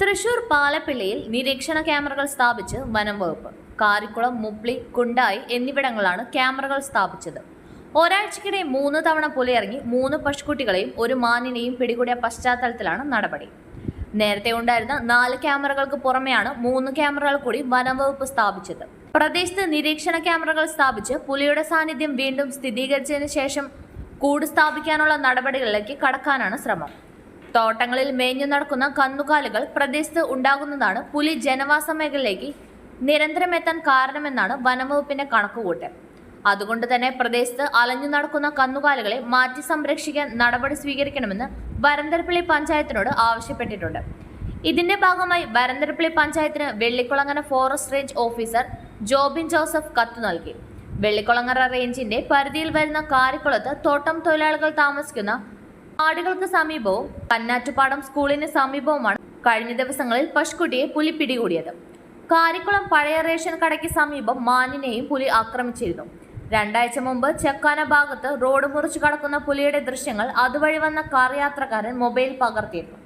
തൃശൂർ പാലപ്പിള്ളിയിൽ നിരീക്ഷണ ക്യാമറകൾ സ്ഥാപിച്ച് വനം വകുപ്പ് കാരിക്കുളം മുപ്ലി കുണ്ടായി എന്നിവിടങ്ങളാണ് ക്യാമറകൾ സ്ഥാപിച്ചത്. ഒരാഴ്ചക്കിടെ മൂന്ന് തവണ പുലിയിറങ്ങി മൂന്ന് പശുക്കുട്ടികളെയും ഒരു മാനിനെയും പിടികൂടിയ പശ്ചാത്തലത്തിലാണ് നടപടി. നേരത്തെ ഉണ്ടായിരുന്ന നാല് ക്യാമറകൾക്ക് പുറമെയാണ് മൂന്ന് ക്യാമറകൾ കൂടി വനം വകുപ്പ് സ്ഥാപിച്ചത്. പ്രദേശത്ത് നിരീക്ഷണ ക്യാമറകൾ സ്ഥാപിച്ച് പുലിയുടെ സാന്നിധ്യം വീണ്ടും സ്ഥിരീകരിച്ചതിന് ശേഷം കൂട് സ്ഥാപിക്കാനുള്ള നടപടികളിലേക്ക് കടക്കാനാണ് ശ്രമം. തോട്ടങ്ങളിൽ മേഞ്ഞു നടക്കുന്ന കന്നുകാലികൾ പ്രദേശത്ത് ഉണ്ടാകുന്നതാണ് പുലി ജനവാസ മേഖലയിലേക്ക് നിരന്തരം എത്താൻ കാരണമെന്നാണ് വനംവകുപ്പിന്റെ കണക്കുകൂട്ടൽ. അതുകൊണ്ട് തന്നെ പ്രദേശത്ത് അലഞ്ഞു നടക്കുന്ന കന്നുകാലികളെ മാറ്റി സംരക്ഷിക്കാൻ നടപടി സ്വീകരിക്കണമെന്ന് വരന്തരപ്പള്ളി പഞ്ചായത്തിനോട് ആവശ്യപ്പെട്ടിട്ടുണ്ട്. ഇതിന്റെ ഭാഗമായി വരന്തരപ്പള്ളി പഞ്ചായത്തിന് Vellikulangara forest range officer Jobin Joseph കത്ത് നൽകി. വെള്ളിക്കുളങ്ങര റേഞ്ചിന്റെ പരിധിയിൽ വരുന്ന കാരിക്കുളത്ത് തോട്ടം തൊഴിലാളികൾ താമസിക്കുന്ന ആടുകൾക്ക് സമീപവും കന്നാറ്റുപാടം സ്കൂളിന് സമീപവുമാണ് കഴിഞ്ഞ ദിവസങ്ങളിൽ പശുക്കുട്ടിയെ പുലി പിടികൂടിയത്. കാരിക്കുളം പഴയ റേഷൻ കടയ്ക്ക് സമീപം മാനിനെയും പുലി ആക്രമിച്ചിരുന്നു. രണ്ടാഴ്ച മുമ്പ് ചെക്കാന ഭാഗത്ത് റോഡ് മുറിച്ചു കടക്കുന്ന പുലിയുടെ ദൃശ്യങ്ങൾ അതുവഴി വന്ന കാർ യാത്രക്കാരൻ മൊബൈൽ പകർത്തിയിരുന്നു.